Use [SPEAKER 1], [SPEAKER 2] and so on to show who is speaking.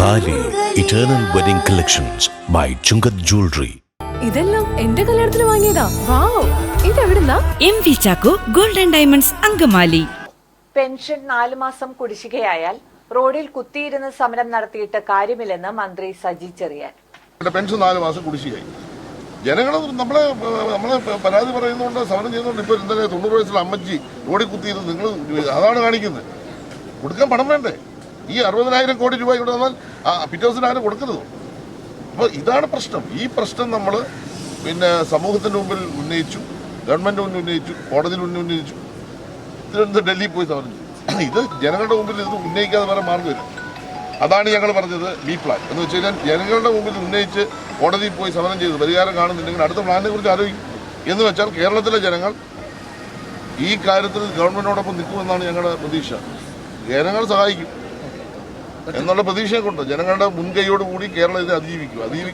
[SPEAKER 1] Thali eternal wedding collections by Chungath jewellery
[SPEAKER 2] ഇതെല്ലാം എന്റെ കല്യാണത്തിന് വാങ്ങിയതാ. Wow. ഇതെവിടുന്നാ?
[SPEAKER 3] M V Chacko golden diamonds Angamaly.
[SPEAKER 4] Pension നാലു മാസം കുടിശ്ശികയായാൽ റോഡിൽ കുത്തിയിരുന്ന് സമരം നടത്തിയിട്ട് കാര്യമില്ലെന്ന് മന്ത്രി സജി ചെറിയാൻ.
[SPEAKER 5] പെൻഷൻ നാല് മാസം കുടിശ്ശികയായി. ജനങ്ങൾ നമ്മളെ നമ്മളെ പരാതി പറയുന്നതുകൊണ്ട് സമരം ചെയ്യുന്നതുകൊണ്ട് ഇപ്പോൾ എന്താ തൊണ്ണൂറ് വയസ്സിലെ അമ്മച്ചി റോഡിൽ കുത്തിയിരുന്ന് നിങ്ങൾ അതാണ് കാണിക്കുന്നത്. കൊടുക്കാൻ പണം വേണ്ടേ? ഈ അറുപതിനായിരം കോടി രൂപ ഇവിടെ വന്നാൽ പിറ്റേഴ്സിന് പിറ്റേ ദിവസം ആരും കൊടുക്കരുത്. അപ്പോൾ ഇതാണ് പ്രശ്നം. ഈ പ്രശ്നം നമ്മൾ പിന്നെ സമൂഹത്തിന്റെ മുമ്പിൽ ഉന്നയിച്ചു ഗവൺമെന്റ് മുന്നിൽ ഉന്നയിച്ചു കോടതിയിൽ മുന്നിൽ ഉന്നയിച്ചു. തിരുവനന്തപുരം ഡൽഹിയിൽ പോയി സമരം ഇത് ജനങ്ങളുടെ മുമ്പിൽ ഇത് ഉന്നയിക്കാതെ വേറെ മാർഗമില്ല അതാണ് ഞങ്ങൾ പറഞ്ഞത് ബി പ്ലാൻ. എന്ന് വെച്ച് കഴിഞ്ഞാൽ ജനങ്ങളുടെ മുമ്പിൽ ഉന്നയിച്ച് കോടതിയിൽ പോയി സമരം ചെയ്ത് പരിഹാരം കാണുന്നുണ്ടെങ്കിൽ അടുത്ത പ്ലാനിനെ കുറിച്ച് ആലോചിക്കും. എന്ന് വെച്ചാൽ കേരളത്തിലെ ജനങ്ങൾ ഈ കാര്യത്തിൽ ഗവൺമെന്റോടൊപ്പം നിൽക്കുമെന്നാണ് ഞങ്ങളുടെ പ്രതീക്ഷ. ജനങ്ങൾ സഹായിക്കും. എന്നുള്ള പ്രതീക്ഷയെ കൊണ്ട് ജനങ്ങളുടെ മുൻകൈയോട് കൂടി കേരളം ഇത് അതിജീവിക്കും. അതിജീവി